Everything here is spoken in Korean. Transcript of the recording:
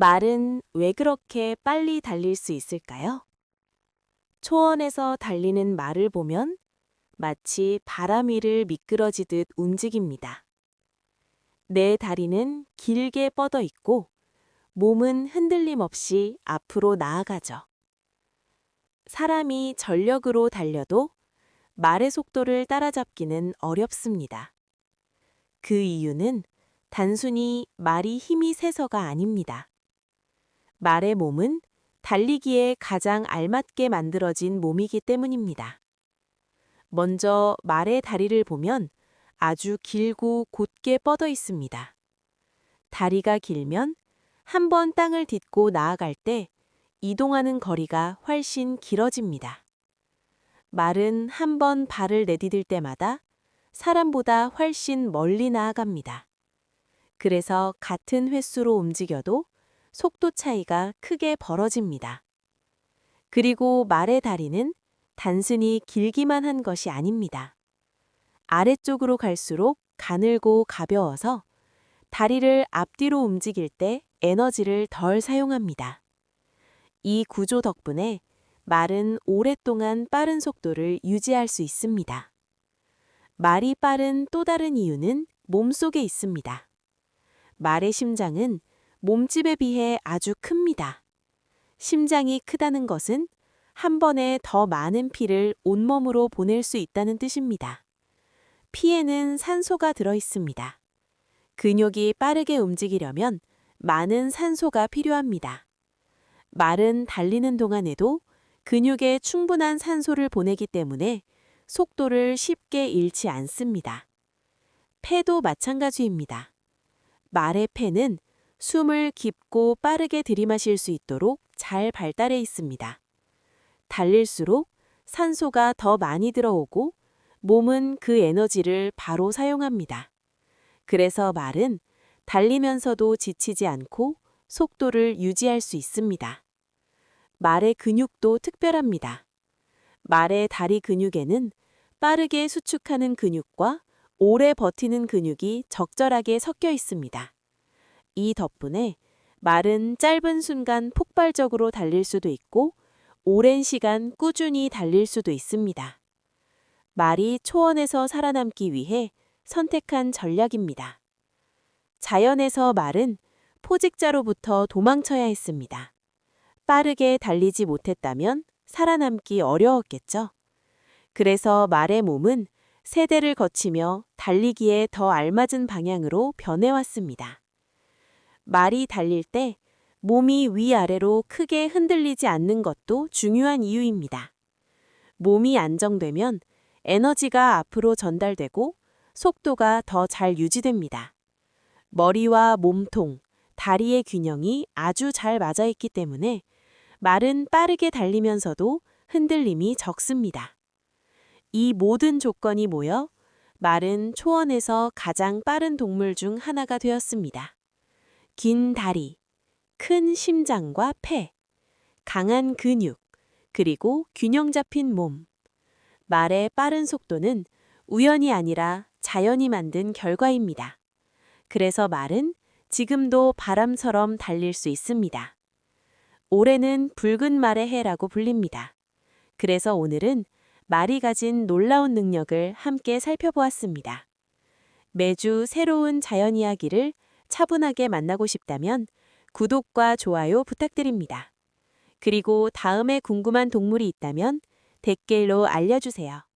말은 왜 그렇게 빨리 달릴 수 있을까요? 초원에서 달리는 말을 보면 마치 바람 위를 미끄러지듯 움직입니다. 내 다리는 길게 뻗어 있고 몸은 흔들림 없이 앞으로 나아가죠. 사람이 전력으로 달려도 말의 속도를 따라잡기는 어렵습니다. 그 이유는 단순히 말이 힘이 세서가 아닙니다. 말의 몸은 달리기에 가장 알맞게 만들어진 몸이기 때문입니다. 먼저 말의 다리를 보면 아주 길고 곧게 뻗어 있습니다. 다리가 길면 한 번 땅을 딛고 나아갈 때 이동하는 거리가 훨씬 길어집니다. 말은 한 번 발을 내디딜 때마다 사람보다 훨씬 멀리 나아갑니다. 그래서 같은 횟수로 움직여도 속도 차이가 크게 벌어집니다. 그리고 말의 다리는 단순히 길기만 한 것이 아닙니다. 아래쪽으로 갈수록 가늘고 가벼워서 다리를 앞뒤로 움직일 때 에너지를 덜 사용합니다. 이 구조 덕분에 말은 오랫동안 빠른 속도를 유지할 수 있습니다. 말이 빠른 또 다른 이유는 몸속에 있습니다. 말의 심장은 몸집에 비해 아주 큽니다. 심장이 크다는 것은 한 번에 더 많은 피를 온몸으로 보낼 수 있다는 뜻입니다. 피에는 산소가 들어 있습니다. 근육이 빠르게 움직이려면 많은 산소가 필요합니다. 말은 달리는 동안에도 근육에 충분한 산소를 보내기 때문에 속도를 쉽게 잃지 않습니다. 폐도 마찬가지입니다. 말의 폐는 숨을 깊고 빠르게 들이마실 수 있도록 잘 발달해 있습니다. 달릴수록 산소가 더 많이 들어오고 몸은 그 에너지를 바로 사용합니다. 그래서 말은 달리면서도 지치지 않고 속도를 유지할 수 있습니다. 말의 근육도 특별합니다. 말의 다리 근육에는 빠르게 수축하는 근육과 오래 버티는 근육이 적절하게 섞여 있습니다. 이 덕분에 말은 짧은 순간 폭발적으로 달릴 수도 있고 오랜 시간 꾸준히 달릴 수도 있습니다. 말이 초원에서 살아남기 위해 선택한 전략입니다. 자연에서 말은 포직자로부터 도망쳐야 했습니다. 빠르게 달리지 못했다면 살아남기 어려웠겠죠. 그래서 말의 몸은 세대를 거치며 달리기에 더 알맞은 방향으로 변해왔습니다. 말이 달릴 때 몸이 위아래로 크게 흔들리지 않는 것도 중요한 이유입니다. 몸이 안정되면 에너지가 앞으로 전달되고 속도가 더 잘 유지됩니다. 머리와 몸통, 다리의 균형이 아주 잘 맞아 있기 때문에 말은 빠르게 달리면서도 흔들림이 적습니다. 이 모든 조건이 모여 말은 초원에서 가장 빠른 동물 중 하나가 되었습니다. 긴 다리, 큰 심장과 폐, 강한 근육, 그리고 균형 잡힌 몸. 말의 빠른 속도는 우연이 아니라 자연이 만든 결과입니다. 그래서 말은 지금도 바람처럼 달릴 수 있습니다. 올해는 붉은 말의 해라고 불립니다. 그래서 오늘은 말이 가진 놀라운 능력을 함께 살펴보았습니다. 매주 새로운 자연 이야기를 차분하게 만나고 싶다면 구독과 좋아요 부탁드립니다. 그리고 다음에 궁금한 동물이 있다면 댓글로 알려주세요.